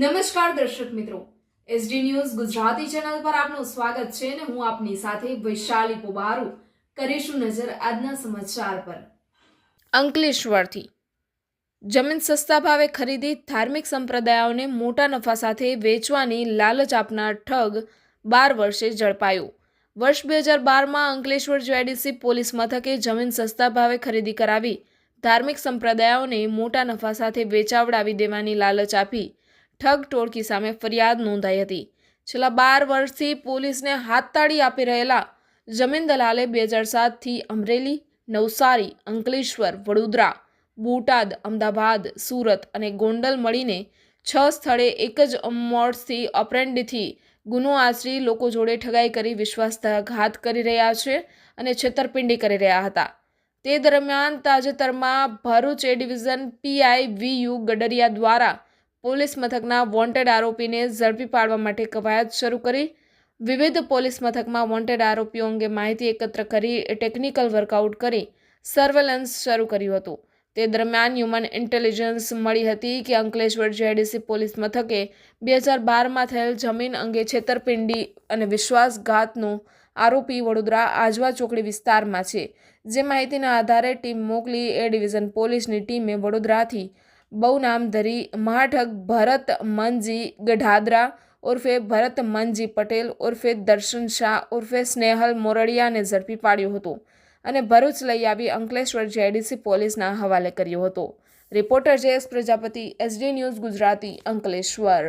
નમસ્કાર દર્શક મિત્રો. એસડી ન્યૂઝ ગુજરાતી ચેનલ પર આપનું સ્વાગત છે અને હું આપની સાથે વૈશાલી પોબારુ કરીશું નજર આજના સમાચાર પર. અંકલેશ્વરથી. જમીન સસ્તા ભાવે ખરીદી ધાર્મિક સંપ્રદાયોને મોટા નફા સાથે વેચવાની લાલચ આપનાર ઠગ બાર વર્ષે ઝડપાયો. વર્ષ બે હજાર બારમાં અંકલેશ્વર જીઆઈડીસી પોલીસ મથકે જમીન સસ્તા ભાવે ખરીદી કરાવી ધાર્મિક સંપ્રદાયોને મોટા નફા સાથે વેચાવડાવી દેવાની લાલચ આપી ઠગ ટોળકી સામે ફરિયાદ નોંધાઈ હતી. છેલ્લા બાર વર્ષથી પોલીસને હાથતાળી આપી રહેલા જમીન દલાલે બે હજાર સાતથી અમરેલી, નવસારી, અંકલેશ્વર, વડોદરા, બોટાદ, અમદાવાદ, સુરત અને ગોંડલ મળીને છ સ્થળે એક જ મોડથી અપ્રેન્ડથી ગુનો આચરી લોકો જોડે ઠગાઈ કરી વિશ્વાસઘાત કરી રહ્યા છે અને છેતરપિંડી કરી રહ્યા હતા. તે દરમિયાન તાજેતરમાં Bharuch A division PI V U Gadariya દ્વારા પોલીસ મથકના વોન્ટેડ આરોપીને ઝડપી પાડવા માટે કવાયત શરૂ કરી. વિવિધ પોલીસ મથકમાં વોન્ટેડ આરોપીઓ અંગે માહિતી એકત્ર કરી, ટેકનિકલ વર્કઆઉટ કરી, સર્વેલન્સ શરૂ કર્યું હતું. તે દરમિયાન હ્યુમન ઇન્ટેલિજન્સ મળી હતી કે અંકલેશ્વર જેડીસી પોલીસ મથકે બે હજાર બારમાં થયેલ જમીન અંગે છેતરપિંડી અને વિશ્વાસઘાતનો આરોપી વડોદરા આજવા ચોકડી વિસ્તારમાં છે. જે માહિતીના આધારે ટીમ મોકલી. એ ડિવિઝન પોલીસની ટીમે વડોદરાથી બહુ નામ ધરી મહાઠગ ભરત મનજી ગઢાદરા ઉર્ફે ભરત મનજી પટેલ ઉર્ફે દર્શન શાહ ઉર્ફે સ્નેહલ મોરડિયાને ઝડપી પાડ્યો હતો અને ભરૂચ લઈ આવી અંકલેશ્વર જેડીસી પોલીસના હવાલે કર્યો હતો. Reporter JS Prajapati, SD news Gujarati, Ankleshwar.